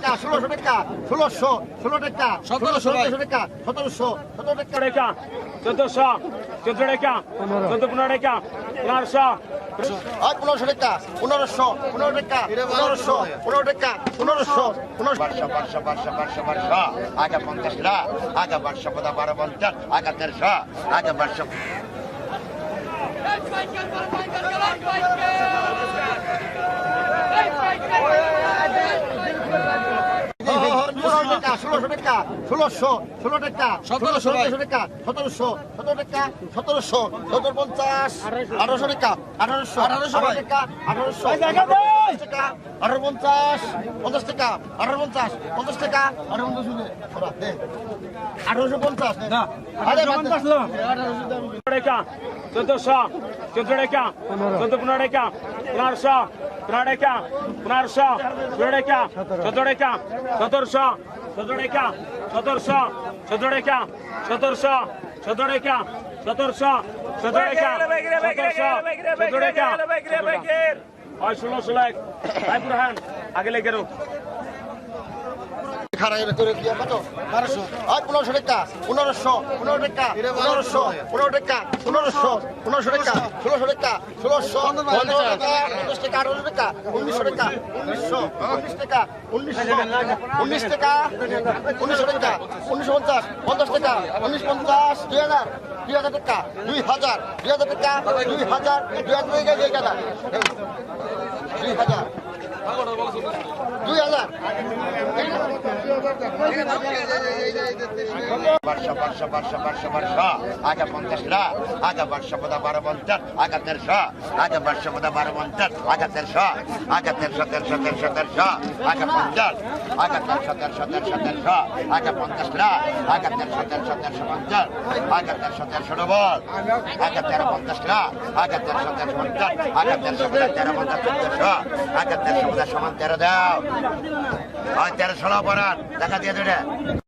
টাকা ষোলোশো টাকা ষোলোশো ষোলো টাকা সতেরোশো টাকা সতেরোশো সতেরো টাকা। চোদ্দশো চোদ্দ টাকা চোদ্দ পনেরো টাকা পনেরোশো। আর পনেরোশো টাকা পনেরোশো পনেরো টাকা পনেরোশো পনেরো টাকা পনেরোশো পনেরোশো বারশো বারশো বারশো বারশো বারশো আগে পঞ্চাশ লা আগে বারশো বারো পঞ্চাশ আগে তেরোশো আগে বারশো পনেরো টাকা ষোলোশো টাকা ষোলোশো ষোলো টাকা সতেরোশো টাকা সতেরোশো সতেরো টাকা সতেরোশো সতেরো পঞ্চাশ আঠারোশো টাকা আঠারোশো আঠারোশো। টাকা আঠারোশো পঞ্চাশ টাকা আঠারো পঞ্চাশ পঞ্চাশ টাকা আঠারো পঞ্চাশ পঞ্চাশ টাকা আঠারো পঞ্চাশ আঠারোশো পঞ্চাশ। টাকা। চোদ্দশো চোদ্দ টাকা। চোদ্দ পনেরো টাকা। পনেরোশো পনেরো টাকা। পনেরোশো ষোলো টাকা। চোদ্দ টাকা। সতেরোশো টাকা সতেরোশো টাকা সতেরোশো টাকা সতেরোশো টাকা সতেরোশো ওই ষোলো ষোলো, এক। আগে লেগে রো খারাপ করে দিয়ে কত বারোশো আর পনেরোশো টাকা পনেরোশো পনেরো টাকা পনেরোশো পনেরো টাকা পনেরোশো পনেরোশো টাকা ষোলোশো টাকা ষোলোশো পনেরো টাকা পঞ্চাশ টাকা আঠারোশো টাকা উনিশশো টাকা উনিশশো উনিশ টাকা উনিশশো উনিশ টাকা উনিশশো টাকা উনিশশো পঞ্চাশ পঞ্চাশ টাকা উনিশ পঞ্চাশ দুই হাজার দুই হাজার টাকা দুই হাজার দুই হাজার টাকা দুই হাজার দুই হাজার টাকা দুই হাজার দুই হাজার। বারশো বারশো বারশো বারশো বারশো। আগে পঞ্চাশ লা আগে বারশো পদা বারো পঞ্চাশ, আগে তেরোশো। আগে বারশো পদা বারো পঞ্চাশ, আগে তেরোশো। আগে তেরোশো তেরোশো তেরোশো তেরোশো। আগে পঞ্চাশ, আগে তেরোশো তেরোশো তেরোশো তেরোশো। আগে পঞ্চাশ লা আগে তেরোশো তেরোশো তেরোশো পঞ্চাশ। আগে তেরোশো তেরোশো ডবল আগে তেরো পঞ্চাশ লা আগে তেরোশো তেরোশো পঞ্চাশ। আগে তেরোশো পদা তেরো পঞ্চাশ, চোদ্দশো। আগে তেরোশো পদা সমান তেরো দাও। আর তেরোশো পড়ান দেখা দিয়ে দেবে।